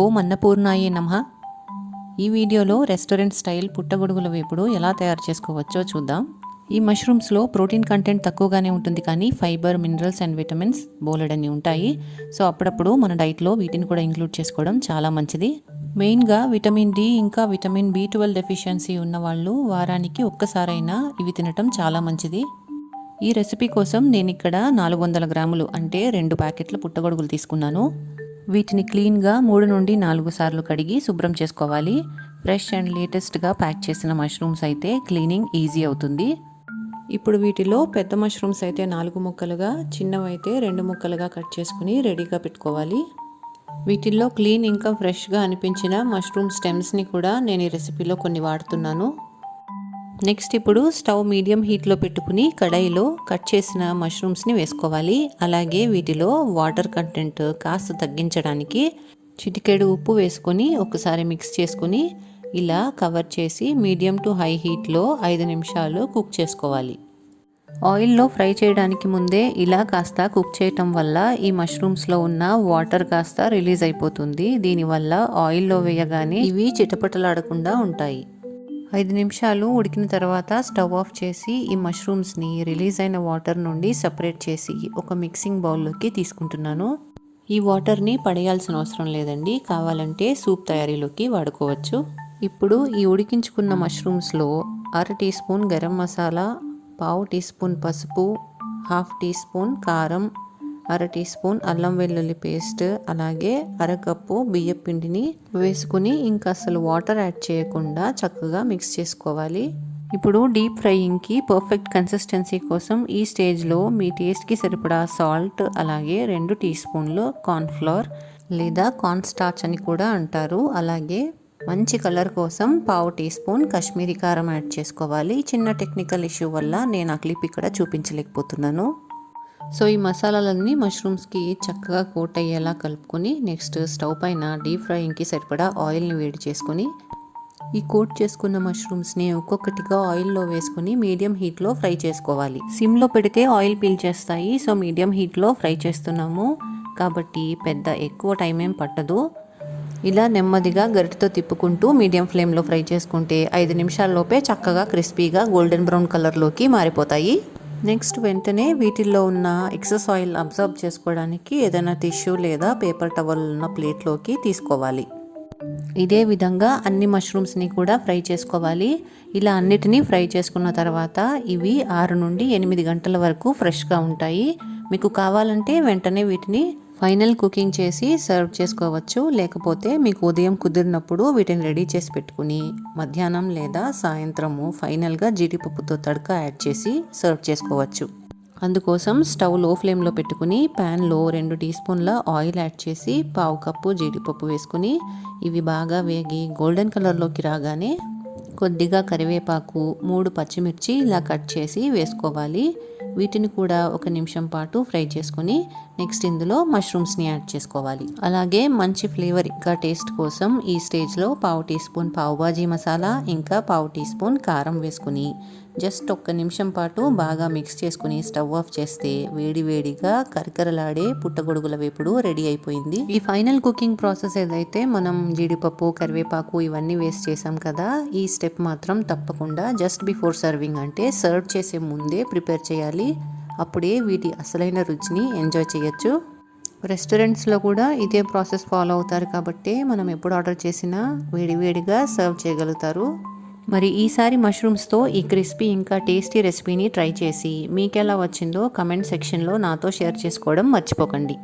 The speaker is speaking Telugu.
ఓం అన్నపూర్ణాయే నమ. ఈ వీడియోలో రెస్టారెంట్ స్టైల్ పుట్టగొడుగుల వేపుడు ఎలా తయారు చేసుకోవచ్చో చూద్దాం. ఈ మష్రూమ్స్లో ప్రోటీన్ కంటెంట్ తక్కువగానే ఉంటుంది కానీ ఫైబర్ మినరల్స్ అండ్ విటమిన్స్ బోలెడన్ని ఉంటాయి. సో అప్పుడప్పుడు మన డైట్లో వీటిని కూడా ఇంక్లూడ్ చేసుకోవడం చాలా మంచిది. మెయిన్గా విటమిన్ డి ఇంకా విటమిన్ బి ట్వెల్వ్ డెఫిషియన్సీ ఉన్న వాళ్ళు వారానికి ఒక్కసారైనా ఇవి తినటం చాలా మంచిది. ఈ రెసిపీ కోసం నేను ఇక్కడ నాలుగు వందల గ్రాములు అంటే రెండు ప్యాకెట్ల పుట్టగొడుగులు తీసుకున్నాను. వీటిని క్లీన్గా మూడు నుండి నాలుగు సార్లు కడిగి శుభ్రం చేసుకోవాలి. ఫ్రెష్ అండ్ లేటెస్ట్గా ప్యాక్ చేసిన మష్రూమ్స్ అయితే క్లీనింగ్ ఈజీ అవుతుంది. ఇప్పుడు వీటిలో పెద్ద మష్రూమ్స్ అయితే నాలుగు ముక్కలుగా చిన్నవైతే రెండు ముక్కలుగా కట్ చేసుకుని రెడీగా పెట్టుకోవాలి. వీటిల్లో క్లీన్ ఇంకా ఫ్రెష్గా అనిపించిన మష్రూమ్ స్టెమ్స్ని కూడా నేను ఈ రెసిపీలో కొన్ని వాడుతున్నాను. నెక్స్ట్ ఇప్పుడు స్టవ్ మీడియం హీట్లో పెట్టుకుని కడాయిలో కట్ చేసిన మష్రూమ్స్ని వేసుకోవాలి. అలాగే వీటిలో వాటర్ కంటెంట్ కాస్త తగ్గించడానికి చిటికెడు ఉప్పు వేసుకొని ఒకసారి మిక్స్ చేసుకుని ఇలా కవర్ చేసి మీడియం టు హై హీట్లో ఐదు నిమిషాలు కుక్ చేసుకోవాలి. ఆయిల్లో ఫ్రై చేయడానికి ముందే ఇలా కాస్త కుక్ చేయటం వల్ల ఈ మష్రూమ్స్లో ఉన్న వాటర్ కాస్త రిలీజ్ అయిపోతుంది. దీనివల్ల ఆయిల్లో వేయగానే ఇవి చిటపటలాడకుండా ఉంటాయి. ఐదు నిమిషాలు ఉడికిన తర్వాత స్టవ్ ఆఫ్ చేసి ఈ మష్రూమ్స్ని రిలీజ్ అయిన వాటర్ నుండి సపరేట్ చేసి ఒక మిక్సింగ్ బౌల్లోకి తీసుకుంటున్నాను. ఈ వాటర్ని పడేయాల్సిన అవసరం లేదండి. కావాలంటే సూప్ తయారీలోకి వాడుకోవచ్చు. ఇప్పుడు ఈ ఉడికించుకున్న మష్రూమ్స్లో అర టీ స్పూన్ గరం మసాలా పావు టీ స్పూన్ పసుపు హాఫ్ టీ స్పూన్ కారం అర టీ స్పూన్ అల్లం వెల్లుల్లి పేస్ట్ అలాగే అరకప్పు బియ్యం పిండిని వేసుకుని ఇంకా అసలు వాటర్ యాడ్ చేయకుండా చక్కగా మిక్స్ చేసుకోవాలి. ఇప్పుడు డీప్ ఫ్రైయింగ్కి పర్ఫెక్ట్ కన్సిస్టెన్సీ కోసం ఈ స్టేజ్లో మీ టేస్ట్కి సరిపడా సాల్ట్ అలాగే రెండు టీ స్పూన్లు కార్న్ఫ్లవర్ లేదా కార్న్ స్టార్చ్ అని కూడా అంటారు. అలాగే మంచి కలర్ కోసం పావు టీ స్పూన్ కాశ్మీరీ కారం యాడ్ చేసుకోవాలి. చిన్న టెక్నికల్ ఇష్యూ వల్ల నేను ఆ క్లిప్ ఇక్కడ చూపించలేకపోతున్నాను. సో ఈ మసాలాలన్నీ మష్రూమ్స్కి చక్కగా కోట్ అయ్యేలా కలుపుకొని నెక్స్ట్ స్టవ్ పైన డీప్ ఫ్రైయింగ్కి సరిపడా ఆయిల్ని వేడి చేసుకొని ఈ కోట్ చేసుకున్న మష్రూమ్స్ని ఒక్కొక్కటిగా ఆయిల్లో వేసుకుని మీడియం హీట్లో ఫ్రై చేసుకోవాలి. సిమ్లో పెడితే ఆయిల్ పీల్చేస్తాయి. సో మీడియం హీట్లో ఫ్రై చేస్తున్నాము. కాబట్టి పెద్ద ఎక్కువ టైం ఏం పట్టదు. ఇలా నెమ్మదిగా గరిటతో తిప్పుకుంటూ మీడియం ఫ్లేమ్లో ఫ్రై చేసుకుంటే ఐదు నిమిషాల్లోపే చక్కగా క్రిస్పీగా గోల్డెన్ బ్రౌన్ కలర్లోకి మారిపోతాయి. నెక్స్ట్ వెంటనే వీటిల్లో ఉన్న ఎక్సెస్ ఆయిల్ అబ్జర్వ్ చేసుకోవడానికి ఏదైనా టిష్యూ లేదా పేపర్ టవల్ ఉన్న ప్లేట్లోకి తీసుకోవాలి. ఇదే విధంగా అన్ని మష్రూమ్స్ని కూడా ఫ్రై చేసుకోవాలి. ఇలా అన్నిటినీ ఫ్రై చేసుకున్న తర్వాత ఇవి ఆరు నుండి ఎనిమిది గంటల వరకు ఫ్రెష్గా ఉంటాయి. మీకు కావాలంటే వెంటనే వీటిని ఫైనల్ కుకింగ్ చేసి సర్వ్ చేసుకోవచ్చు. లేకపోతే మీకు ఉదయం కుదిరినప్పుడు వీటిని రెడీ చేసి పెట్టుకుని మధ్యాహ్నం లేదా సాయంత్రము ఫైనల్గా జీడిపప్పుతో తడక యాడ్ చేసి సర్వ్ చేసుకోవచ్చు. అందుకోసం స్టవ్లో ఫ్లేమ్లో పెట్టుకుని ప్యాన్లో రెండు టీ స్పూన్ల ఆయిల్ యాడ్ చేసి పావు కప్పు జీడిపప్పు వేసుకుని ఇవి బాగా వేగి గోల్డెన్ కలర్లోకి రాగానే కొద్దిగా కరివేపాకు మూడు పచ్చిమిర్చి ఇలా కట్ చేసి వేసుకోవాలి. వీటిని కూడా ఒక నిమిషం పాటు ఫ్రై చేసుకొని నెక్స్ట్ ఇందులో మష్రూమ్స్ని యాడ్ చేసుకోవాలి. అలాగే మంచి ఫ్లేవర్ ఇంకా టేస్ట్ కోసం ఈ స్టేజ్లో పావు టీ స్పూన్ పావుబాజీ మసాలా ఇంకా పావు టీ స్పూన్ కారం వేసుకుని జస్ట్ ఒక్క నిమిషం పాటు బాగా మిక్స్ చేసుకుని స్టవ్ ఆఫ్ చేస్తే వేడివేడిగా కరకరలాడే పుట్టగొడుగుల వేపుడు రెడీ అయిపోయింది. ఈ ఫైనల్ కుకింగ్ ప్రాసెస్ ఏదైతే మనం జీడిపప్పు కరివేపాకు ఇవన్నీ వేస్ట్ చేసాం కదా ఈ స్టెప్ మాత్రం తప్పకుండా జస్ట్ బిఫోర్ సర్వింగ్ అంటే సర్వ్ చేసే ముందే ప్రిపేర్ చేయాలి. అప్పుడే వీటి అసలైన రుచిని ఎంజాయ్ చేయొచ్చు. రెస్టారెంట్స్లో కూడా ఇదే ప్రాసెస్ ఫాలో అవుతారు కాబట్టి మనం ఎప్పుడు ఆర్డర్ చేసినా వేడివేడిగా సర్వ్ చేయగలుగుతారు. మరి ఈసారి మష్రూమ్స్తో ఈ క్రిస్పీ ఇంకా టేస్టీ రెసిపీని ట్రై చేసి మీకెలా వచ్చిందో కమెంట్ సెక్షన్లో నాతో షేర్ చేసుకోవడం మర్చిపోకండి.